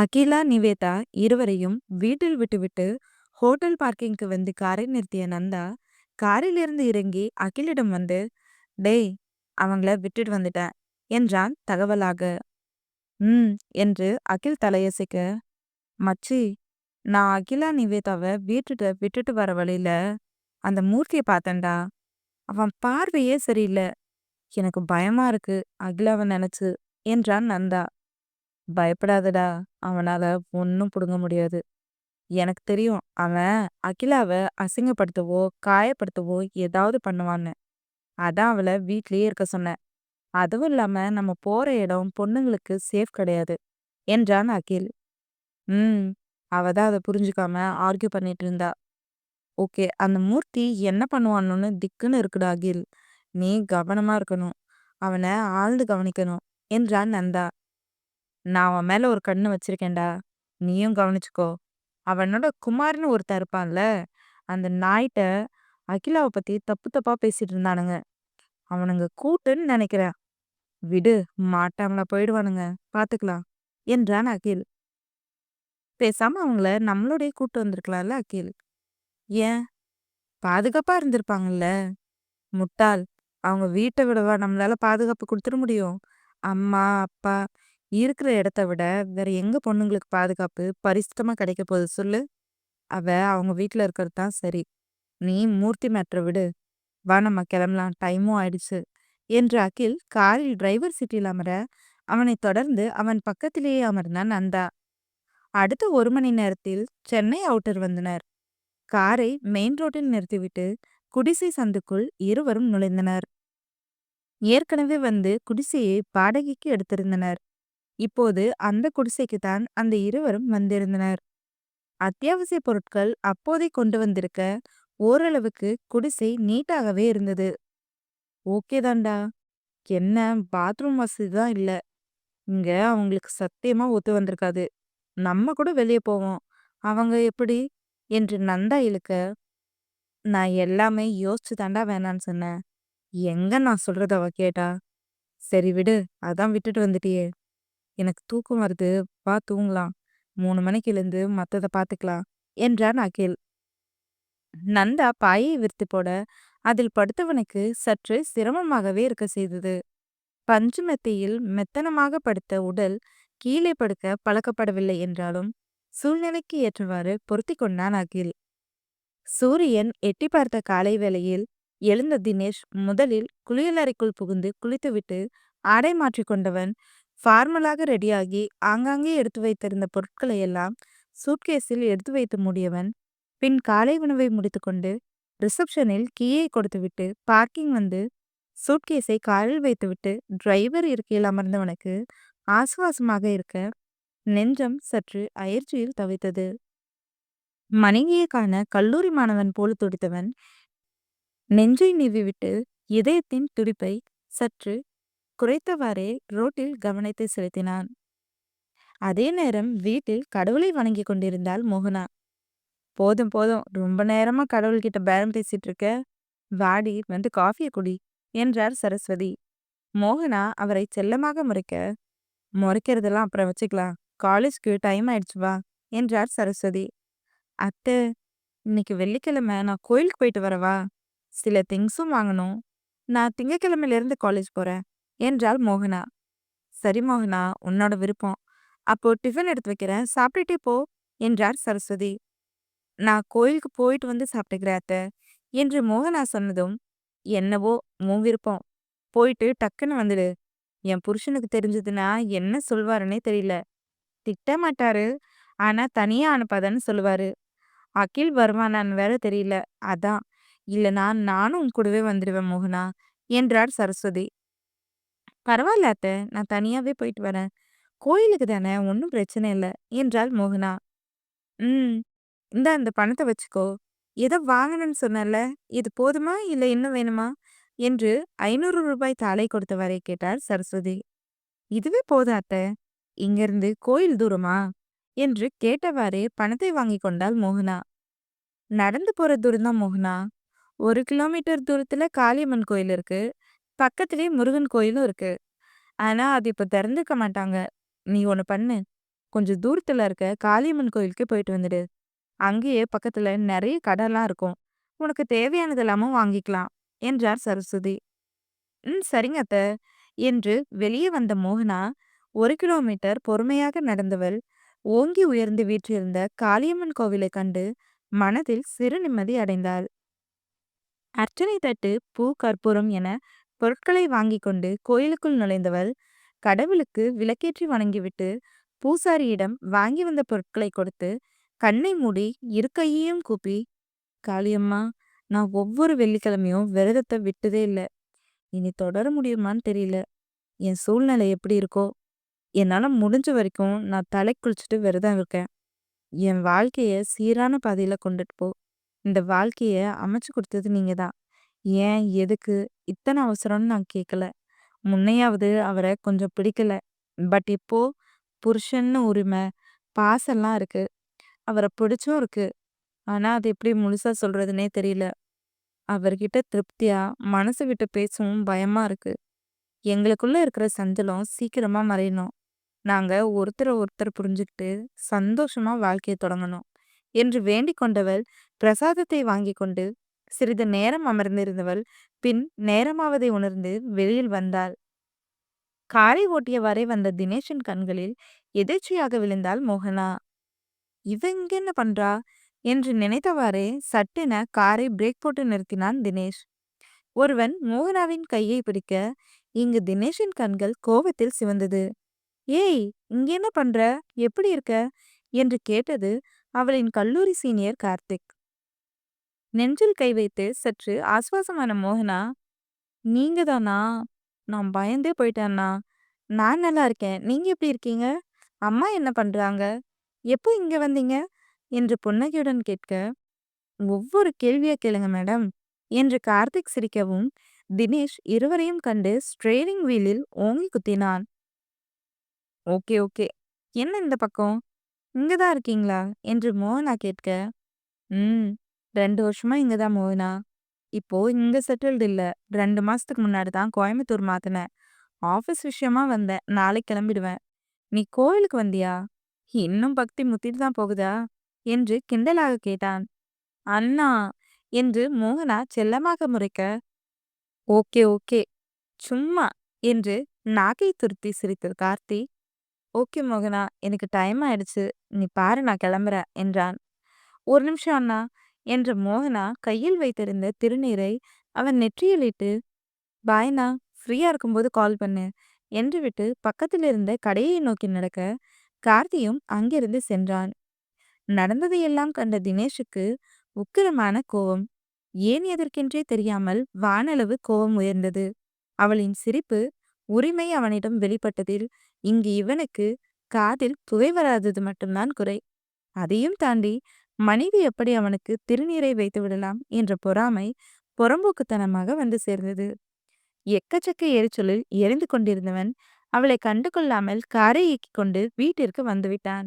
அகிலா, நிவேதா இருவரையும் வீட்டில் விட்டுவிட்டு ஹோட்டல் பார்க்கிங்க்கு வந்து காரை நிறுத்திய நந்தா, காரிலிருந்து இறங்கி அகிலிடம் வந்து, "டேய், அவங்கள விட்டுட்டு வந்துட்டேன்" என்றான் தகவலாக. "ம்" என்று அகில் தலையசைக்க, "மச்சி, நான் அகிலா, நிவேதாவ வீட்டுட்ட விட்டுட்டு வர வழியில அந்த மூர்த்திய பார்த்தேன்டா. அவன் பார்வையே சரியில்ல. எனக்கு பயமா இருக்கு அகிலாவ நெனச்சு" என்றான் நந்தா. "பயப்படாதடா, அவனால ஒன்றும் பிடுங்க முடியாது. எனக்கு தெரியும் அவன் அகிலாவை அசிங்கப்படுத்தவோ, காயப்படுத்தவோ ஏதாவது பண்ணுவான்னு. அதான் அவளை வீட்லயே இருக்க சொன்னேன். அதுவும் இல்லாம நம்ம போற இடம் பொண்ணுங்களுக்கு சேஃப் கிடையாது" என்றான் அகில். "ம்" அவ தான் அதை புரிஞ்சுக்காம ஆர்கியூ பண்ணிட்டு இருந்தா. "ஓகே, அந்த மூர்த்தி என்ன பண்ணுவான்னு திக்குன்னு இருக்குடா அகில். நீ கவனமா இருக்கணும். அவனை ஆழ்ந்து கவனிக்கணும்" என்றான் நந்தா. "நான் அவன் மேல ஒரு கண்ணு வச்சிருக்கேன்டா. நீயும் கவனிச்சுக்கோ. அவனோட குமார்னு ஒருத்தன் இருப்பான்ல, அந்த நாய்ட்ட அகிலாவ பத்தி தப்பு தப்பா பேசிட்டு இருந்தானுங்க. அவனுங்க கூட்டுன்னு நினைக்கிறேன். விடு, மாட்டாமலா போயிடுவானுங்க. பாத்துக்கலாம்" என்றான் அகில். "பேசாம அவங்கள நம்மளோடயே கூட்டு வந்திருக்கலாம்ல அகில்." "ஏன்? பாதுகாப்பா இருந்திருப்பாங்கல்ல." "முட்டாள், அவங்க வீட்டை விடவா நம்மளால பாதுகாப்பு குடுத்துட முடியும்? அம்மா, அப்பா இருக்கிற இடத்த விட வேற எங்க பொண்ணுங்களுக்கு பாதுகாப்பு பரிசுத்தமா கிடைக்க போகுது சொல்லு? அவ அவங்க வீட்ல இருக்கிறது தான் சரி. நீ மூர்த்தி மேட்ரை விடு. வா நம்ம கிளம்பலாம், டைமும் ஆயிடுச்சு" என்று அகில் காரில் டிரைவர் சீட்டில் அமர, அவனைத் தொடர்ந்து அவன் பக்கத்திலேயே அமர்ந்தான் நந்தா. அடுத்த ஒரு மணி நேரத்தில் சென்னை அவுட்டர் வந்தனர். காரை மெயின் ரோட்டில் நிறுத்திவிட்டு குடிசை சந்துக்குள் இருவரும் நுழைந்தனர். ஏற்கனவே வந்து குடிசையை பாடகைக்கு எடுத்திருந்தனர். இப்போது அந்த குடிசைக்குத்தான் அந்த இருவரும் வந்திருந்தனர். அத்தியாவசிய பொருட்கள் அப்போதே கொண்டு வந்திருக்க, ஓரளவுக்கு குடிசை நீட்டாகவே இருந்தது. "ஓகே தான்டா. என்ன பாத்ரூம் வசதி தான் இல்ல. இங்க அவங்களுக்கு சத்தியமா ஒத்து வந்திருக்காது. நம்ம கூட வெளிய போவோம். அவங்க எப்படி?" என்று நந்தா இழுக்க, "நான் எல்லாமே யோசிச்சு தாண்டா வேணான்னு சொன்னேன். எங்க நான் சொல்றத அவ கேட்டா? சரி விடு, அதான் விட்டுட்டு வந்துட்டியே. எனக்கு தூக்கம் வருது, வா தூங்கலாம். மூணு மணிக்கு எழுந்து மற்றதை பார்த்துக்கலாம் என்றான் அகில். நந்தா பாயை விரித்து போட, அதில் படுத்தவனுக்கு சற்று சிரமமாகவே இருக்க செய்தது. பஞ்சு மெத்தையில் மெத்தனமாக படுத்த உடல் கீழே படுக்க பழக்கப்படவில்லை என்றாலும், சூழ்நிலைக்கு ஏற்றவாறு பொருத்திக் கொண்டான் அகில். சூரியன் எட்டி பார்த்த காலை வேளையில் எழுந்த தினேஷ் முதலில் குளியலறைக்குள் புகுந்து குளித்துவிட்டு ஆடை மாற்றிக் கொண்டவன், ஃபார்மலாக ரெடியாகி ஆங்காங்கே எடுத்து வைத்திருந்த பொருட்களையெல்லாம் சூட்கேஸில் எடுத்து வைத்து மூடியவன், பின் காலை உணவை முடித்துக்கொண்டு ரிசப்ஷனில் கீயை கொடுத்துவிட்டு பார்க்கிங் வந்து சூட்கேஸை காரில் வைத்துவிட்டு டிரைவர் இருக்கையில் அமர்ந்தவனுக்கு ஆசுவாசமாக இருக்க, நெஞ்சம் சற்று அயற்சியில் தவித்தது. மனைவியை காண கல்லூரி மாணவன் போல துடித்தவன், நெஞ்சை நீவிவிட்டு இதயத்தின் துடிப்பை சற்று குறைத்தவாறே ரோட்டில் கவனத்தை செலுத்தினான். அதே நேரம் வீட்டில் கடவுளை வணங்கிக் கொண்டிருந்தாள் மோகனா. "போதும் போதும், ரொம்ப நேரமா கடவுள்கிட்ட பேரம் பேசிட்டு இருக்க. வாடி, வந்து காஃபிய குடி" என்றார் சரஸ்வதி. மோகனா அவரை செல்லமாக முறைக்க, "முறைக்கிறதெல்லாம் அப்புறம் வச்சுக்கலாம். காலேஜ்க்கு டைம் ஆயிடுச்சு வா" என்றார் சரஸ்வதி. "அத்தை, இன்னைக்கு வெள்ளிக்கிழமை நான் கோயிலுக்கு போயிட்டு வரவா? சில திங்ஸும் வாங்கணும். நான் திங்கக்கிழமையிலேருந்து காலேஜ் போகிறேன் என்றாள் மோகனா. "சரி மோகனா, உன்னோட விருப்பம். அப்போ டிஃபன் எடுத்து வைக்கிறேன், சாப்பிட்டுட்டே போ" என்றார் சரஸ்வதி. "நான் கோயிலுக்கு போயிட்டு வந்து சாப்பிட்டுக்கிறேன் அத்தை" என்று மோகனா சொன்னதும், "என்னவோ உன் விருப்பம். போயிட்டு டக்குன்னு வந்துடு. என் புருஷனுக்கு தெரிஞ்சதுன்னா என்ன சொல்வாருன்னே தெரியல. திட்ட மாட்டாரு, ஆனா தனியா அனுப்பாதன்னு சொல்லுவாரு. அகில் வருவானான்னு வேற தெரியல. அதான். இல்லனா நானும் உன் கூடவே வந்துடுவேன் மோகனா" என்றார் சரஸ்வதி. "பரவாயில்ல அத்தை, நான் தனியாவே போயிட்டு வரேன். கோயிலுக்கு தானே, ஒன்னும் பிரச்சனை இல்ல" என்றாள் மோகனா. "ம், இந்தா இந்த பணத்தை வச்சுக்கோ. ஏதோ வாங்கணும்னு சொன்னல இது போதுமா இல்ல இன்னும் வேணுமா?" என்று ஐநூறு ரூபாய் தாளை கொடுத்தவாறே கேட்டார் சரஸ்வதி. "இதுவே போதும் அத்தை. இங்கிருந்து கோயில் தூரமா?" என்று கேட்டவாறே பணத்தை வாங்கி கொண்டாள் மோகனா. "நடந்து போற தூரம்தான் மோகனா. ஒரு கிலோமீட்டர் தூரத்துல காளியம்மன் கோயில் இருக்கு. பக்கத்துலேயே முருகன் கோயிலும் இருக்கு. ஆனா அது இப்ப திறந்துக்க மாட்டாங்க. நீ ஒன்று பண்ணு. கொஞ்சம் தூரத்துல இருக்க காளியம்மன் கோயிலுக்கு போயிட்டு வந்துடு. அங்கேயே பக்கத்துல நிறைய கடைலாம் இருக்கும். உனக்கு தேவையானது எல்லாமும் வாங்கிக்கலாம்" என்றார் சரஸ்வதி. "ம் சரிங்க அத்த" என்று வெளியே வந்த மோகனா, ஒரு கிலோமீட்டர் பொறுமையாக நடந்தவள், ஓங்கி உயர்ந்து வீற்றிருந்த காளியம்மன் கோவிலைக் கண்டு மனதில் சிறு நிம்மதி அடைந்தாள். அர்ச்சனை தட்டு, பூ, கற்பூரம் என பொருட்களை வாங்கிக் கொண்டு கோயிலுக்குள் நுழைந்தவள், கடவுளுக்கு விளக்கேற்றி வணங்கிவிட்டு, பூசாரியிடம் வாங்கி வந்த பொருட்களை கொடுத்து, கண்ணை மூடி இரு கையையும் கூப்பி, "காளியம்மா, நான் ஒவ்வொரு வெள்ளிக்கிழமையும் விரதத்தை விட்டதே இல்லை இனி தொடர முடியுமான்னு தெரியல. என் சூழ்நிலை எப்படி இருக்கோ, என்னால் முடிஞ்ச வரைக்கும் நான் தலை குளிச்சுட்டு விரதம் இருக்கேன். என் வாழ்க்கையை சீரான பாதையில் கொண்டுட்டு போ. இந்த வாழ்க்கையை அமைச்சு கொடுத்தது நீங்கள் தான். ஏன், எதுக்கு இத்தனை அவசரம்னு நான் கேட்கல. முன்னையாவது அவர கொஞ்சம் பிடிக்கல. பட் இப்போ புருஷன்னு உரிமை, பாசம்லாம் இருக்கு. அவர பிடிச்சும் இருக்கு. ஆனா அது எப்படி முழுசா சொல்றதுனே தெரியல. அவர்கிட்ட திருப்தியா மனசு விட்டு பேசவும் பயமா இருக்கு. எங்களுக்குள்ள இருக்கிற சஞ்சலம் சீக்கிரமா மறையணும். நாங்க ஒருத்தர ஒருத்தர் புரிஞ்சுக்கிட்டு சந்தோஷமா வாழ்க்கைய தொடங்கணும்" என்று வேண்டிக் கொண்டவள், பிரசாதத்தை வாங்கிக் கொண்டு சிறிது நேரம் அமர்ந்திருந்தவள், பின் நேரமாவதை உணர்ந்து வெளியில் வந்தாள். காரை ஓட்டியவாறே வந்த தினேஷின் கண்களில் எதேச்சையாக விழுந்தாள் மோகனா. "இவ இங்க என்ன பண்றா" என்று நினைத்தவாறே சட்டென காரை பிரேக் போட்டு நிறுத்தினான் தினேஷ். ஒருவன் மோகனாவின் கையை பிடிக்க, இங்கு தினேஷின் கண்கள் கோபத்தில் சிவந்தது. "ஏய், இங்க என்ன பண்ற? எப்படி இருக்க?" என்று கேட்டது அவளின் கல்லூரி சீனியர் கார்த்திக். நெஞ்சில் கை வைத்து சற்று ஆஸ்வாசமான மோகனா, "நீங்க தானா? நான் பயந்தே போயிட்டேன்னா நான் நல்லா இருக்கேன். நீங்க எப்படி இருக்கீங்க? அம்மா என்ன பண்றாங்க? எப்போ இங்க வந்தீங்க?" என்று புன்னகையுடன் கேட்க, "ஒவ்வொரு கேள்வியா கேளுங்க மேடம்" என்று கார்த்திக் சிரிக்கவும், தினேஷ் இருவரையும் கண்டு ஸ்டியரிங் வீலில் ஓங்கி குத்தினான். "Okay okay. என்ன இந்த பக்கம்? இங்க தான் இருக்கீங்களா?" என்று மோகனா கேட்க, "ம். ரெண்டு வருஷமா இங்க தான் மோகனா. இப்போ இங்க செட்டில்டு இல்ல. ரெண்டு மாசத்துக்கு முன்னாடி தான் கோயம்புத்தூர் மாத்துனேன். ஆஃபீஸ் விஷயமா வந்தேன். நாளைக்கு கிளம்பிடுவேன். நீ கோயிலுக்கு வந்தியா? இன்னும் பக்தி முத்திட்டு தான் போகுதா?" என்று கிண்டலாக கேட்டான். "அண்ணா" என்று மோகனா செல்லமாக முறைக்க, "ஓகே ஓகே. சும்மா" என்று நாக்கை துருத்தி சிரித்தது கார்த்தி, "ஓகே மோகனா, எனக்கு டைம் ஆயிடுச்சு. நீ பாரு நான் கிளம்புறேன்" என்றான். "ஒரு நிமிஷம் அண்ணா" என்று மோகனா கையில் வைத்திருந்த திருநீரை அவன் நெற்றியிலிட்டு பாய்னா ஃப்ரீயா இருக்கும்போது கால் பண்ணு" என்று விட்டு பக்கத்தில் இருந்த கடையை நோக்கி நடக்க, கார்த்தியும் அங்கிருந்து சென்றான். நடந்ததையெல்லாம் கண்ட தினேஷுக்கு உக்கிரமான கோபம். ஏன் எதற்கென்றே தெரியாமல் வானளவு கோபம் உயர்ந்தது. அவளின் சிரிப்பு, உரிமை அவனிடம் வெளிப்பட்டதில், இங்கு இவனுக்கு காதில் புகை வராதது மட்டும்தான் குறை. அதையும் தாண்டி மனைவி எப்படி அவனுக்கு திருநீரை வைத்து விடலாம் என்ற பொறாமை புறம்போக்குத்தனமாக வந்து சேர்ந்தது. எக்கச்சக்க எரிச்சலில் எரிந்து கொண்டிருந்தவன், அவளை கண்டு கொள்ளாமல் காரை இயக்கிக் கொண்டு வீட்டிற்கு வந்துவிட்டான்.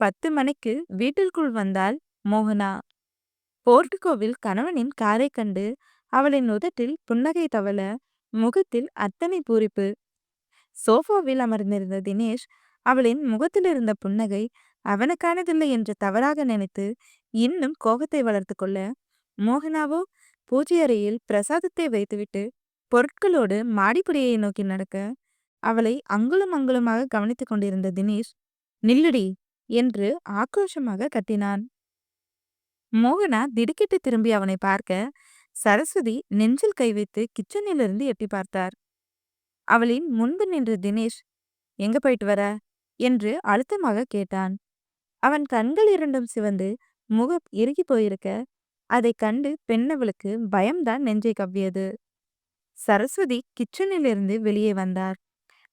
பத்து மணிக்கு வீட்டிற்குள் வந்தாள் மோகனா. போர்ட்டுகோவில் கணவனின் காரைக் கண்டு அவளின் உதட்டில் புன்னகை தவள முகத்தில் அத்தனை பூரிப்பு. சோஃபாவில் அமர்ந்திருந்த தினேஷ், அவளின் முகத்திலிருந்த புன்னகை அவனுக்கானதில்லை என்று தவறாக நினைத்து இன்னும் கோபத்தை வளர்த்துக் கொள்ள, மோகனாவோ பூஜை அறையில் பிரசாதத்தை வைத்துவிட்டு பொருட்களோடு மாடிப்படியை நோக்கி நடக்க, அவளை அங்குலம் அங்குலமாக கவனித்துக் கொண்டிருந்த தினேஷ், "நில்லுடி" என்று ஆக்ரோஷமாக கத்தினான். மோகனா திடுக்கிட்டு திரும்பி அவனை பார்க்க, சரஸ்வதி நெஞ்சில் கை வைத்து கிச்சனிலிருந்து எட்டி பார்த்தார். அவளின் முன்பு நின்ற தினேஷ், "எங்க போயிட்டு வர?" என்று அழுத்தமாக கேட்டான். அவன் கண்கள் இரண்டும் சிவந்து, முகம் இறுகி போயிருக்க, அதைக் கண்டு பெண்ணவளுக்கு பயம்தான் நெஞ்சை கவ்வியது. சரஸ்வதி கிச்சனிலிருந்து வெளியே வந்தார்.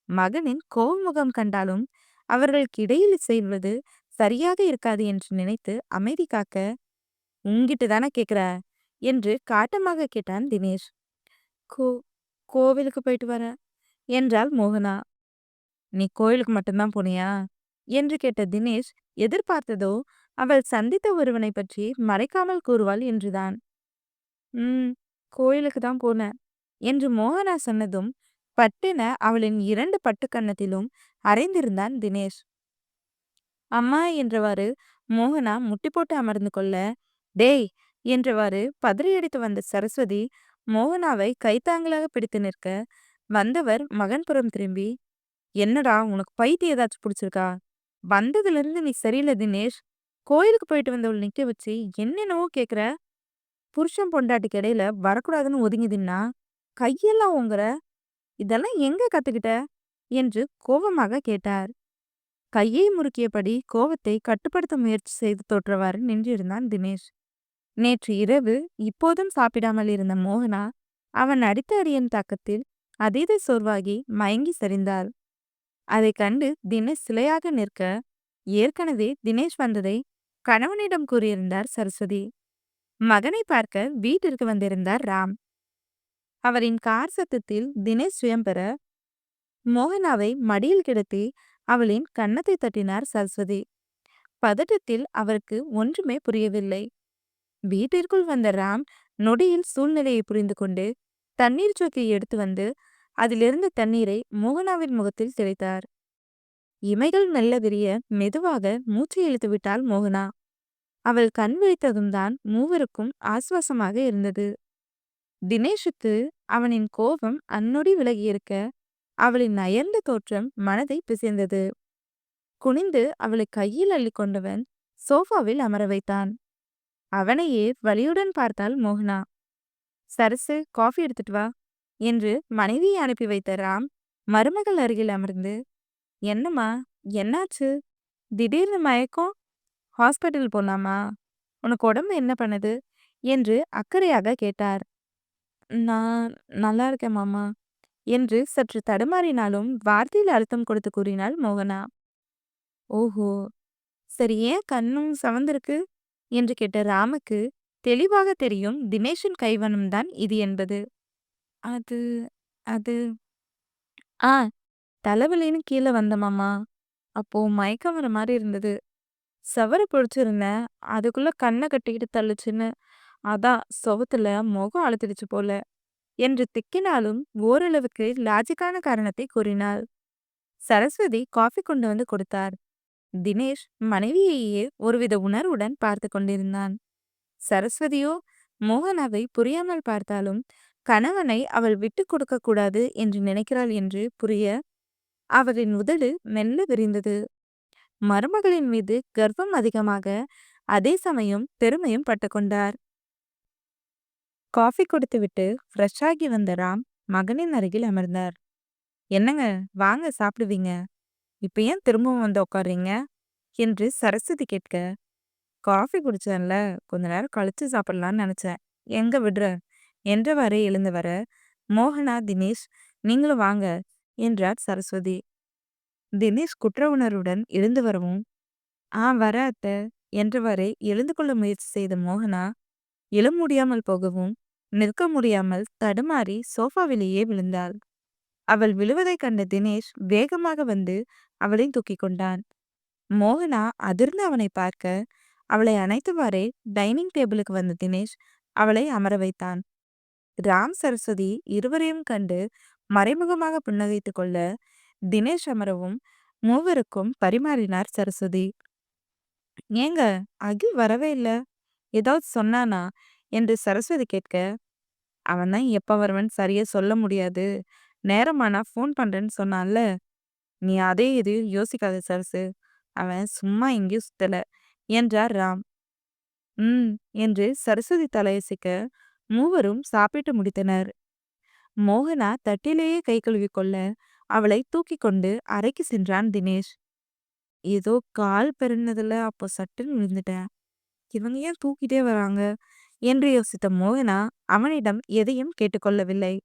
மகனின் கோவமுகம் கண்டாலும் அவர்களுக்கு இடையில் செய்வது சரியாக இருக்காது என்று நினைத்து அமைதி காக்க, உங்கிட்டு தானே கேக்குற" என்று காட்டமாக கேட்டான் தினேஷ். "கோ கோவிலுக்கு போயிட்டு வர என்றாள் மோகனா. "நீ கோயிலுக்கு மட்டும்தான் போனியா?" என்று கேட்ட தினேஷ் எதிர்பார்த்ததோ அவள் சந்தித்த ஒருவனைப் பற்றி மறைக்காமல் கூறுவாள் என்றுதான். "ம். கோயிலுக்கு தான் போனேன்" என்று மோகனா சொன்னதும், பட்டென அவளின் இரண்டு பட்டுக் கன்னத்திலும் அறைந்திருந்தான் தினேஷ். அம்மா என்றவாறு மோகனா முட்டி போட்டு அமர்ந்து கொள்ள டேய் என்றவாறு பதறியடித்து வந்த சரஸ்வதி மோகனாவை கைத்தாங்களாக பிடித்து நிற்க வந்தவர் மகன் புறம் திரும்பி என்னடா உனக்கு பைத்தியம் ஏதாச்சும் பிடிச்சிருக்கா வந்ததுல இருந்து நீ சரியில்லை தினேஷ். கோயிலுக்கு போயிட்டு வந்தவள் நிக்க வச்சு என்னென்னவோ கேக்குற? புருஷன் பொண்டாட்டிக்கு இடையில வரக்கூடாதுன்னு ஒதுங்கிதுன்னா கையெல்லாம் ஓங்குற? இதெல்லாம் எங்க கத்துக்கிட்ட? என்று கோபமாக கேட்டார். கையை முறுக்கியபடி கோபத்தை கட்டுப்படுத்த முயற்சி செய்து தோற்றவாறு நின்றிருந்தான் தினேஷ். நேற்று இரவு இப்போதும் சாப்பிடாமல் இருந்த மோகனா அவன் அடித்த அடியின் தாக்கத்தில் அதீத சோர்வாகி மயங்கி சரிந்தாள். அதைக் கண்டு தினேஷ் சிலையாக நிற்க ஏற்கனவே தினேஷ் வந்ததை கணவனிடம் கூறியிருந்தார் சரஸ்வதி. மகனை பார்க்க வீட்டிற்கு வந்திருந்தார் ராம். அவரின் கார் சத்தத்தில் தினேஷ் சுயம் பெற மோகனாவை மடியில் கிடத்தி அவளின் கன்னத்தை தட்டினார் சரஸ்வதி. பதட்டத்தில் அவருக்கு ஒன்றுமே புரியவில்லை. வீட்டிற்குள் வந்த ராம் நொடியில் சூழ்நிலையை புரிந்து கொண்டு தண்ணீர் சொக்கை எடுத்து வந்து அதிலிருந்த தண்ணீரை மோகனாவின் முகத்தில் தெளித்தார். இமைகள் மெல்ல விரிய மெதுவாக மூச்சு இழுத்து விட்டாள் மோகனா. அவள் கண் விழித்ததும் தான் மூவருக்கும் ஆசுவாசமாக இருந்தது. தினேஷுக்கு அவனின் கோபம் அன்னொடி விலகியிருக்க அவளின் அயர்ந்த தோற்றம் மனதை பிசைந்தது. குனிந்து அவளை கையில் அள்ளி கொண்டவன் சோஃபாவில் அமர வைத்தான். அவனையே வலியுடன் பார்த்தாள் மோகனா. சரசு காஃபி எடுத்துட்டு வா. என்று மனைவியை அனுப்பி வைத்த ராம் மருமகள் அருகில் அமர்ந்து என்னம்மா என்னாச்சு? திடீர்னு மயக்கம்? ஹாஸ்பிட்டல் போலாமா? உனக்கு உடம்பு என்ன பண்ணுது? என்று அக்கறையாக கேட்டார். நான் நல்லா இருக்கேன் மாமா என்று சற்று தடுமாறினாலும் வார்த்தையில் அழுத்தம் கொடுத்து கூறினாள் மோகனா. ஓஹோ சரி ஏன் கண்ணும் சவந்திருக்கு? என்று கேட்ட ராமுக்கு தெளிவாக தெரியும் தினேஷின் கைவனம் தான் இது என்பது. அது அது. ஆ தலைவலின்னு கீழே வந்த மாமா. அப்போ மயக்கம் வர மாதிரி இருந்தது. சவரை பிடிச்சிருந்தேன் அதுக்குள்ள கண்ணை கட்டிக்கிட்டு தள்ளுச்சுன்னு. அதான் சுவத்துல முகம் அழுத்திடுச்சு போல. என்று திக்கினாலும் ஓரளவுக்கு லாஜிக்கான காரணத்தை கூறினாள். சரஸ்வதி காஃபி கொண்டு வந்து கொடுத்தார். தினேஷ் மனைவியையே ஒருவித உணர்வுடன் பார்த்து கொண்டிருந்தான். சரஸ்வதியோ மோகனாவை புரியாமல் பார்த்தாலும் கணவனை அவள் விட்டு கொடுக்க கூடாது என்று நினைக்கிறாள் என்று புரிய அவரின் உதடு மெல்ல விரிந்தது. மருமகளின் மீது கர்வம் அதிகமாக அதே சமயம் பெருமையும் பட்டுக்கொண்டார் காஃபி கொடுத்துவிட்டு ஃப்ரெஷ் ஆகி வந்த ராம் மகனின் அருகில் அமர்ந்தார். என்னங்க வாங்க சாப்பிடுவீங்க. இப்ப ஏன் திரும்பவும் வந்து உட்காடுறீங்க என்று சரஸ்வதி கேட்க காஃபி குடிச்சேன்ல கொஞ்ச நேரம் கழிச்சு சாப்பிடலான்னு நினைச்சேன். எங்க விடுற? என்றவாறே எழுந்து வர மோகனா தினேஷ் நீங்களும் வாங்க என்றார் சரஸ்வதி. தினேஷ் குற்ற உணர்வுடன் எழுந்து வரவும் ஆ வர அத்த என்றவாறே எழுந்து கொள்ள முயற்சி செய்த மோகனா எழ முடியாமல் போகவும் நிற்க முடியாமல் தடுமாறி சோஃபாவிலேயே விழுந்தாள். அவள் விழுவதைக் கண்ட தினேஷ் வேகமாக வந்து அவளை தூக்கி கொண்டான். மோகனா அதிர்ந்து அவனை பார்க்க அவளை அணைத்தவாறே டைனிங் டேபிளுக்கு வந்த தினேஷ் அவளை அமர வைத்தான். ராம் சரஸ்வதி இருவரையும் கண்டு மறைமுகமாக புன்னகைத்து கொள்ள தினேஷ் அமரவும் மூவருக்கும் பரிமாறினார் சரஸ்வதி. ஏங்க அகில் வரவே இல்ல. ஏதாவது சொன்னானா? என்று சரஸ்வதி கேட்க அவன் தான் எப்ப வருவன் சரியா சொல்ல முடியாது. நேரமானா ஃபோன் பண்றேன்னு சொன்னான்ல. நீ அதே இது யோசிக்காத சரசு. அவன் சும்மா எங்கேயும் சுத்தல என்றார் ராம். ம் என்று சரஸ்வதி தலையசிக்க மூவரும் சாப்பிட்டு முடித்தனர். மோகனா தட்டிலேயே கை கழுவி கொள்ள அவளை தூக்கி கொண்டு அறைக்கு சென்றான் தினேஷ். ஏதோ கால் பெருனதுல அப்போ சட்டுன்னு விழுந்துட்டேன் இவங்க ஏன் தூக்கிட்டே வராங்க? என்று யோசித்த மோகனா அவனிடம் எதையும் கேட்டுக்கொள்ளவில்லை.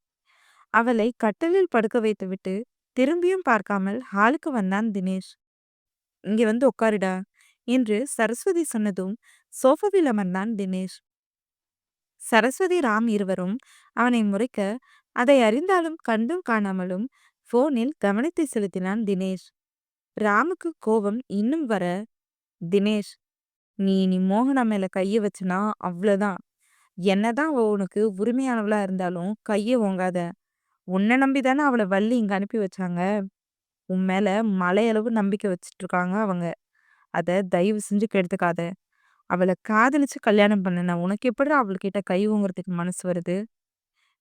அவளை கட்டலில் படுக்க வைத்துவிட்டு திரும்பியும் பார்க்காமல் ஹாலுக்கு வந்தான் தினேஷ். இங்கே வந்து உட்காருடா என்று சரஸ்வதி சொன்னதும் சோஃபாவில் அமர்ந்தான் தினேஷ். சரஸ்வதி ராம் இருவரும் அவனை முறைக்க அதை அறிந்தாலும் கண்டும் காணாமலும் போனில் கவனத்தை செலுத்தினான் தினேஷ். ராமுக்கு கோபம் இன்னும் வர தினேஷ் நீ நீ மோகனா மேல கைய வச்சுனா அவ்வளோதான் என்னதான் அவ உனக்கு உரிமையானவளா இருந்தாலும் கைய ஓங்காத. உன்னை நம்பி தானே அவளை வள்ளி இங்க அனுப்பி வச்சாங்க. உன் மேல மலையளவு நம்பிக்கை வச்சுட்டு இருக்காங்க அவங்க. அதை தயவு செஞ்சு கெடுத்துக்காத. அவள காதலிச்சு கல்யாணம் பண்ணுன உனக்கு எப்புட்றா அவள்கிட்ட கை ஓங்குறதுக்கு மனசு வருது?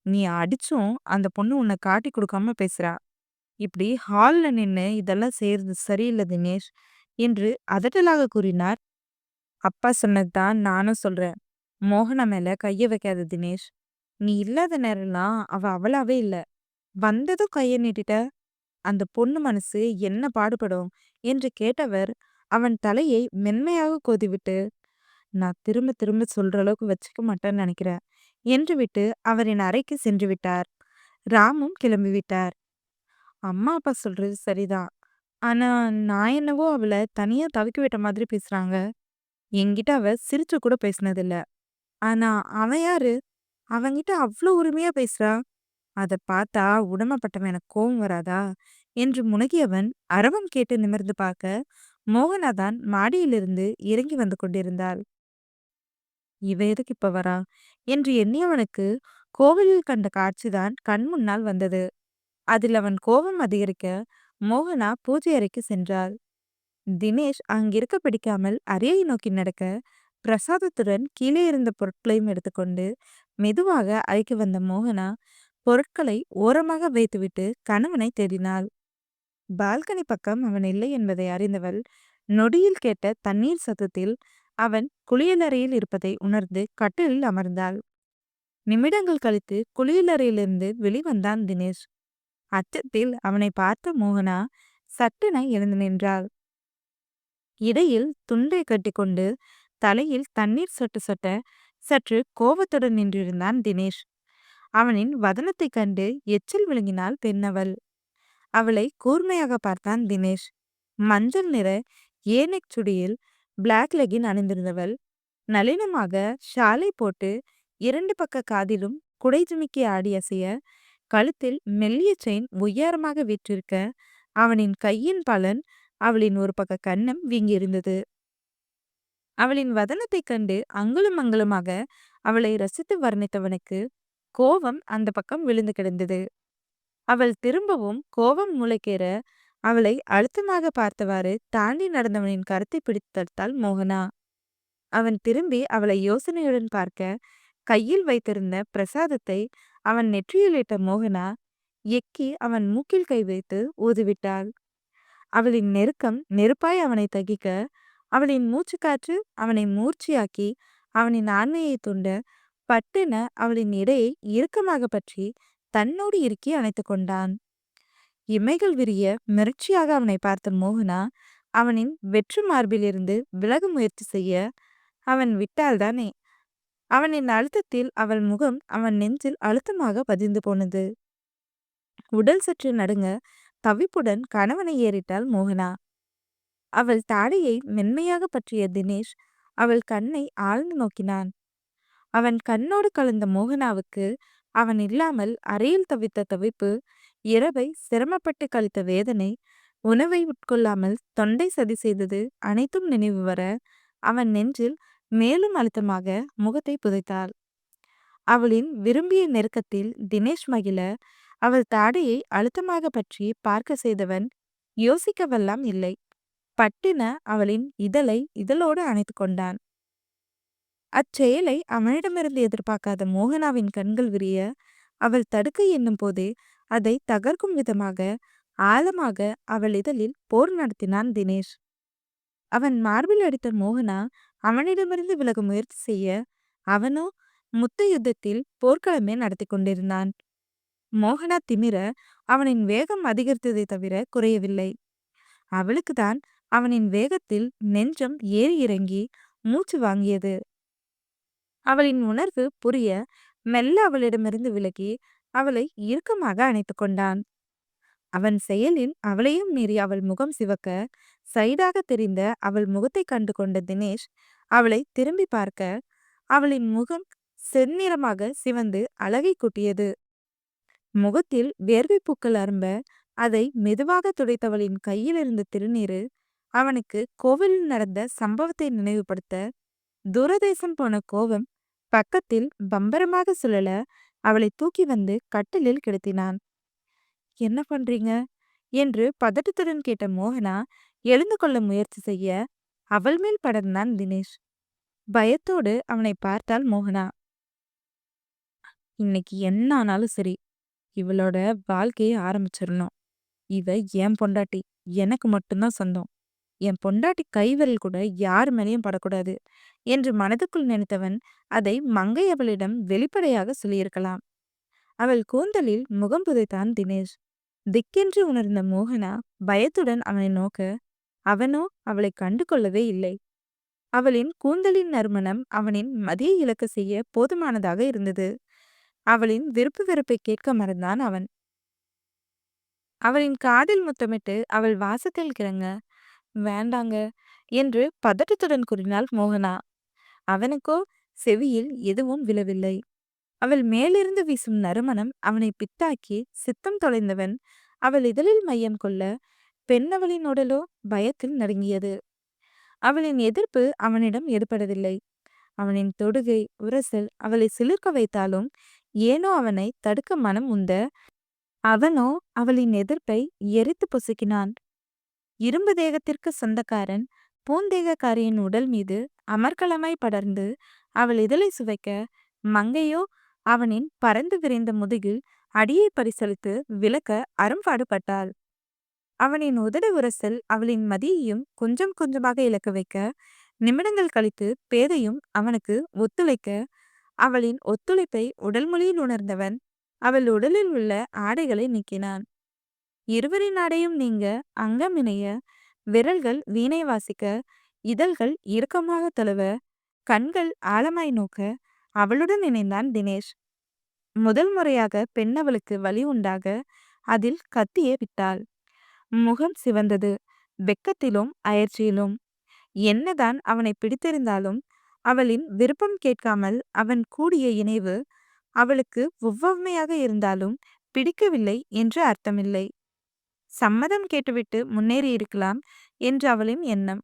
நீ அடிச்சும் அந்த பொண்ணு உன்ன காட்டிக் குடுக்காம பேசுறா. இப்படி ஹால்ல நின்னு இதெல்லாம் செய்றது சரியில்ல தினேஷ் என்று அதட்டலாக கூறினார். அப்பா சொன்னது தான் நானும் சொல்றேன். மோகனா மேல கைய வைக்காத தினேஷ். நீ இல்லாத நேரம்லாம் அவ அவளாவே இல்ல. வந்ததும் கைய நீட்டிட்ட. அந்த பொண்ணு மனசு என்ன பாடுபடும் என்று கேட்டவர் அவன் தலையை மென்மையாக கோதிவிட்டு நான் திரும்ப திரும்ப சொல்ற அளவுக்கு வச்சுக்க மாட்டேன்னு நினைக்கிறேன். என்று விட்டு அவர் என் அறைக்கு சென்று விட்டார். ராமும் கிளம்பி விட்டார். அம்மா அப்பா சொல்றது சரிதான். ஆனா நான் என்னவோ அவளை தனியா தவிக்க விட்ட மாதிரி பேசுறாங்க. என்கிட்ட அவ சிரிச்சு கூட பேசினதில்ல. ஆனா அவன் யாரு? அவங்கிட்ட அவ்வளோ உரிமையா பேசுறா? அதை பார்த்தா உடம்பப்பட்டவன் எனக்கு கோவம் வராதா? என்று முனகியவன் அரவம் கேட்டு நிமிர்ந்து பார்க்க மோகனா தான் மாடியிலிருந்து இறங்கி வந்து கொண்டிருந்தாள். இவ எதுக்கு இப்ப வரா? என்று எண்ணியவனுக்கு கோவிலில் கண்ட காட்சிதான் கண் முன்னால் வந்தது. அதில் அவன் கோபம் அதிகரிக்க மோகனா பூஜை அறைக்கு சென்றாள். தினேஷ் அங்கிருக்க பிடிக்காமல் அறையை நோக்கி நடக்க பிரசாதத்துடன் கீழே இருந்த பொருட்களையும் எடுத்துக்கொண்டு மெதுவாக அறைக்கு வந்த மோகனா பொருட்களை ஓரமாக வைத்துவிட்டு கணவனை தேடினாள். பால்கனி பக்கம் அவன் இல்லை என்பதை அறிந்தவள் நொடியில் கேட்ட தண்ணீர் சத்தத்தில் அவன் குளியலறையில் இருப்பதை உணர்ந்து கட்டிலில் அமர்ந்தாள். நிமிடங்கள் கழித்து குளியலறையிலிருந்து வெளிவந்தான் தினேஷ். அச்சத்தில் அவனை பார்த்த மோகனா சட்டென எழுந்து நின்றாள். இடையில் துண்டை கட்டிக்கொண்டு தலையில் தண்ணீர் சொட்டு சொட்ட சற்று கோபத்துடன் நின்றிருந்தான் தினேஷ். அவனின் வதனத்தைக் கண்டு எச்சில் விழுங்கினாள் பெண்ணவள். அவளை கூர்மையாக பார்த்தான் தினேஷ். மஞ்சள் நிற ஏனைச் சுடியில் பிளாக் லெகின் அணிந்திருந்தவள். நளினமாக ஷாலை போட்டு இரண்டு பக்க காதிலும் குடை ஜிமிக்கி ஆடி அசைய கழுத்தில் மெல்லிய செயின் ஒய்யாரமாக விற்றிருக்க அவனின் கையின் பலன் அவளின் ஒரு பக்க கன்னம் வீங்கியிருந்தது அவளின் வதனத்தைக் கண்டு அங்குலம் அங்குலமாக அவளை ரசித்து வர்ணித்தவனுக்கு கோபம் அந்த பக்கம் விழுந்து கிடந்தது. அவள் திரும்பவும் கோபம் முளைக்கேற அவளை அழுத்தமாக பார்த்தவாறு தாண்டி நடந்தவனின் கருத்தை பிடித்து தடுத்தாள் மோகனா. அவன் திரும்பி அவளை யோசனையுடன் பார்க்க கையில் வைத்திருந்த பிரசாதத்தை அவன் நெற்றியிலிட்ட மோகனா எக்கி அவன் மூக்கில் கை வைத்து ஊதுவிட்டாள். அவளின் நெருக்கம் நெருப்பாய் அவனை தகிக்க அவளின் மூச்சுக்காற்று அவனை மூர்ச்சியாக்கி அவனின் ஆண்மையை துண்ட பட்டென அவளின் இடையை இறுக்கமாக பற்றி தன்னோடு இறுக்கி அணைத்து கொண்டான். இமைகள் விரிய மிரட்சியாக அவனை பார்த்த மோகனா அவனின் வெற்று மார்பிலிருந்து விலக முயற்சி செய்ய அவன் விட்டால்தானே அவனின் அழுத்தத்தில் அவள் முகம் அவன் நெஞ்சில் அழுத்தமாக பதிந்து போனது. உடல் சற்று நடுங்க தவிப்புடன் கணவனை ஏறிட்டாள் மோகனா. அவள் தாடையை மென்மையாக பற்றிய தினேஷ் அவள் கண்ணை ஆழ்ந்து நோக்கினான். அவன் கண்ணோடு கலந்த மோகனாவுக்கு அவன் இல்லாமல் அறையில் தவித்த தவிப்பு இரவை சிரமப்பட்டு கழித்த வேதனை உணவை உட்கொள்ளாமல் தொண்டை சதி செய்தது அனைத்தும் நினைவு வர அவன் நெஞ்சில் மேலும் அழுத்தமாக முகத்தை புதைத்தாள். அவளின் விரும்பிய நெருக்கத்தில் தினேஷ் மகிழ அவள் தாடையை அழுத்தமாக பற்றி பார்க்க செய்தவன் யோசிக்கவெல்லாம் இல்லை. பட்டின அவளின் இதழை இதழோடு அணைத்து கொண்டான். அச்செயலை அவனிடமிருந்து எதிர்பார்க்காத மோகனாவின் கண்கள் விரிய அவள் தடுக்க எண்ணும் போதே அதை தகர்க்கும் விதமாக ஆழமாக அவள் இதழில் போர் நடத்தினான் தினேஷ். அவன் மார்பில் அடித்த மோகனா அவனிடமிருந்து விலக முயற்சி செய்ய அவனோ முத்த யுத்தத்தில் போர்க்களமே நடத்தி கொண்டிருந்தான். மோகனா திமிர அவனின் வேகம் அதிகரித்ததை தவிர குறையவில்லை. அவளுக்கு தான் அவனின் வேகத்தில் நெஞ்சம் ஏறி இறங்கி மூச்சு வாங்கியது. அவளின் உணர்வு புரிய மெல்ல அவளிடமிருந்து விலகி அவளை இறுக்கமாக அணைத்து கொண்டான். அவன் செயலில் அவளையும் மீறி அவள் முகம் சிவக்க சைடாக தெரிந்த அவள் முகத்தை கண்டு கொண்ட தினேஷ் அவளை திரும்பி பார்க்க அவளின் முகம் செந்நிறமாக சிவந்து அழகை கூட்டியது. முகத்தில் வேர்வை பூக்கள் அரும்ப அதை மெதுவாக துடைத்தவளின் கையிலிருந்த திருநீரு அவனுக்கு கோவிலில் நடந்த சம்பவத்தை நினைவுபடுத்த தூரதேசம் போன கோபம் பக்கத்தில் பம்பரமாக சுழல அவளை தூக்கி வந்து கட்டிலில் கிடத்தினான். என்ன பண்றீங்க? என்று பதட்டத்துடன் கேட்ட மோகனா எழுந்து கொள்ள முயற்சி செய்ய அவள் மேல் படர்ந்தான் தினேஷ். பயத்தோடு அவனை பார்த்தாள் மோகனா. இன்னைக்கு என்ன ஆனாலும் சரி இவளோட வாழ்க்கையை ஆரம்பிச்சிடணும். இவ என் பொண்டாட்டி எனக்கு மட்டும்தான் சொந்தம். என் பொண்டாட்டி கைவிரல் கூட யார் மேலேயும் படக்கூடாது என்று மனதுக்குள் நினைத்தவன் அதை மங்கை அவளிடம் வெளிப்படையாக சொல்லியிருக்கலாம். அவள் கூந்தலில் முகம் புதைத்தான் தினேஷ். திக்கென்று உணர்ந்த மோகனா பயத்துடன் அவனை நோக்க அவனோ அவளை கண்டு கொள்ளவே இல்லை. அவளின் கூந்தலின் நறுமணம் அவனின் மதியை இழக்க செய்ய போதுமானதாக இருந்தது. அவளின் விருப்பு வெறுப்பை கேட்க மறந்தான் அவன். அவளின் காதில் முத்தமிட்டு அவள் வாசத்தில் கிறங்க வேண்டாங்க என்று பதட்டத்துடன் கூறினாள் மோகனா. அவனுக்கோ செவியில் எதுவும் விழவில்லை. அவள் மேலிருந்து வீசும் நறுமணம் அவனை பித்தாக்கி சித்தம் தொலைந்தவன் அவள் இதழில் மையம் கொள்ள பெண்ணவளின் உடலோ பயத்தில் நடுங்கியது. அவளின் எதிர்ப்பு அவனிடம் ஏற்படவில்லை. அவனின் தொடுகை உரசல் அவளை சிலிர்க்க வைத்தாலும் ஏனோ அவனை தடுக்க மனம் உந்த அவனோ அவளின் எதிர்ப்பை எரித்து பொசுக்கினான். இரும்பு தேகத்திற்கு சொந்தக்காரன் பூந்தேகக்காரியின் உடல் மீது அமர்கலமாய் படர்ந்து அவள் இதழை சுவைக்க மங்கையோ அவனின் பறந்து விரைந்த முதுகில் அடியை பரிசலித்து விளக்க அரும்பாடுபட்டாள் அவனின் உதடு உரசல் அவளின் மதியையும் கொஞ்சம் கொஞ்சமாக இழக்க வைக்க நிமிடங்கள் கழித்து பேதையும் அவனுக்கு ஒத்துழைக்க அவளின் ஒத்துழைப்பை உடல் மொழியில் உணர்ந்தவன் அவள் உடலில் உள்ள ஆடைகளை நீக்கினான். இருவரின் ஆடையும் நீங்க அங்கம் இணைய விரல்கள் வீணை வாசிக்க இதழ்கள் இறுக்கமாக தழுவ கண்கள் ஆழமாய் நோக்க அவளுடன் இணைந்தான் தினேஷ். முதல் முறையாக பெண்ணவளுக்கு வழி உண்டாக அதில் கத்தியே விட்டாள். முகம் சிவந்தது. வெக்கத்திலும் அயற்சியிலும். என்னதான் அவனை பிடித்திருந்தாலும் அவளின் விருப்பம் கேட்காமல் அவன் கூடிய இணைவு அவளுக்கு ஒவ்வொருமையாக இருந்தாலும் பிடிக்கவில்லை என்று அர்த்தமில்லை. சம்மதம் கேட்டுவிட்டு முன்னேறியிருக்கலாம் என்று அவளின் எண்ணம்.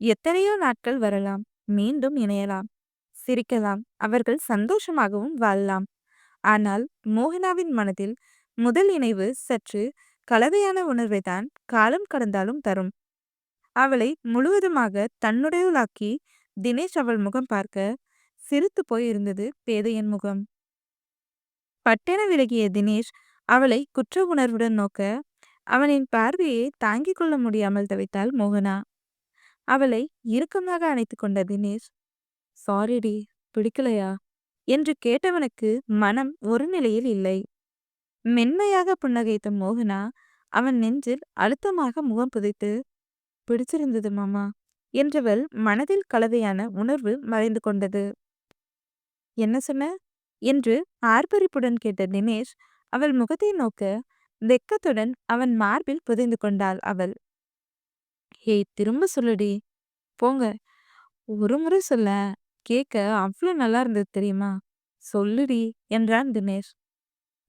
எத்தனையோ நாட்கள் வரலாம் மீண்டும் இணையலாம் சிரிக்கலாம் அவர்கள் சந்தோஷமாகவும் வாழலாம். ஆனால் மோகனாவின் மனதில் முதல் இணைவு சற்று கலவையான உணர்வை தான் காலம் கடந்தாலும் தரும். அவளை முழுவதுமாக தன்னுடையவளாக்கி தினேஷ் அவள் முகம் பார்க்க சிரித்து போய் இருந்தது பேதையன் முகம். பட்டென விலகிய தினேஷ் அவளை குற்ற உணர்வுடன் நோக்க அவனின் பார்வையை தாங்கிக் கொள்ள முடியாமல் தவித்தாள் மோகனா. அவளை இறுக்கமாக அணைத்து கொண்ட தினேஷ் சாரிடி பிடிக்கலையா? என்று கேட்டவனுக்கு மனம் ஒரு நிலையில் இல்லை. மென்மையாக புன்னகைத்த மோகனா அவன் நெஞ்சில் அழுத்தமாக முகம் புதைத்து பிடிச்சிருந்தது மாமா என்றவள் மனதில் கலவையான உணர்வு மறைந்து கொண்டது. என்ன சொன்ன? என்று ஆர்ப்பரிப்புடன் கேட்ட தினேஷ் அவள் முகத்தை நோக்க வெக்கத்துடன் அவன் மார்பில் புதைந்து கொண்டாள் அவள். ஏய் திரும்ப சொல்லுடி. போங்க. ஒரு முறை சொல்ல. கேட்க அவ்வளோ நல்லா இருந்தது தெரியுமா? சொல்லுடி என்றான் தினேஷ்.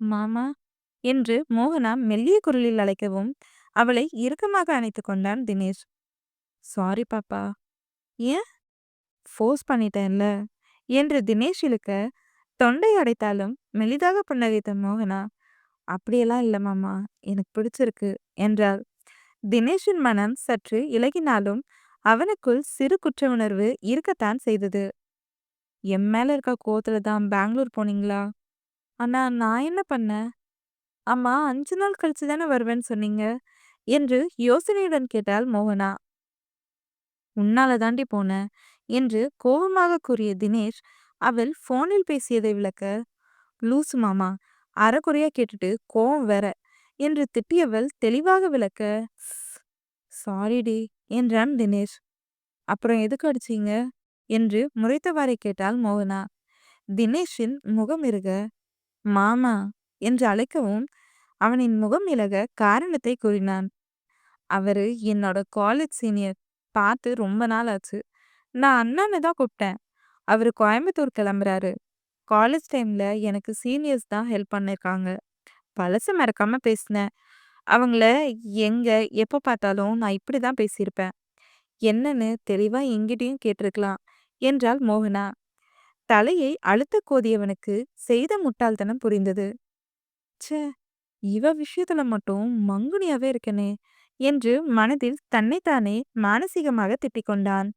மாமா என்று மோகனா மெல்லிய குரலில் அழைக்கவும் அவளை இறுக்கமாக அணைத்து கொண்டான் தினேஷ். சாரி பாப்பா. ஏன்? ஃபோர்ஸ் பண்ணிட்டேன்ல என்று தினேஷ் இழுக்க தொண்டை அடைத்தாலும் மெலிதாக புன்னகைத்த மோகனா அப்படியெல்லாம் இல்லை மாமா. எனக்கு பிடிச்சிருக்கு என்றாள் தினேஷின் மனம் சற்று இலகினாலும் அவனுக்குள் சிறு குற்ற உணர்வு இருக்கத்தான் செய்தது. என் மேல இருக்க கோத்துல தான் பெங்களூர் போனீங்களா? ஆனா நான் என்ன பண்ணேன் அம்மா அஞ்சு நாள் கழிச்சு தானே வருவேன்னு சொன்னீங்க? என்று யோசனையுடன் கேட்டாள் மோகனா. உன்னால தாண்டி போனேன் என்று கோபமாக கூறிய தினேஷ் அவள் போனில் பேசியதை விளக்க லூசு மாமா அறகுறையா கேட்டுட்டு கோவம் வேற என்று திட்டியவள் தெளிவாக விளக்க சாரிடி என்றான் தினேஷ். அப்புறம் எதுக்கு அடிச்சீங்க? என்று முறைத்தவாறே கேட்டாள் மோகனா. தினேஷின் முகம் இருக மாமா என்று அழைக்கவும் அவனின் முகம் இலக காரணத்தை கூறினான். அவரு என்னோட காலேஜ் சீனியர் பார்த்து ரொம்ப நாள் ஆச்சு. நான் அண்ணான்னு தான் கூப்பிட்டேன். அவர் கோயம்புத்தூர் கிளம்புறாரு. காலேஜ் டைமில் எனக்கு சீனியர்ஸ் தான் ஹெல்ப் பண்ணிருக்காங்க பழசு மறக்காம பேசினேன். அவங்கள எங்க எப்போ பார்த்தாலும் நான் இப்படி தான் பேசியிருப்பேன். என்னன்னு தெளிவா எங்கிட்டயும் கேட்டிருக்கலாம் என்றாள் மோகனா. தலையை அழுத்த கோதியவனுக்கு செய்த முட்டாள்தனம் புரிந்தது. ச்சே இவ விஷயத்துல மட்டும் மங்குனியாவே இருக்கனே என்று மனதில் தன்னைத்தானே மானசீகமாக திட்டிக் கொண்டான்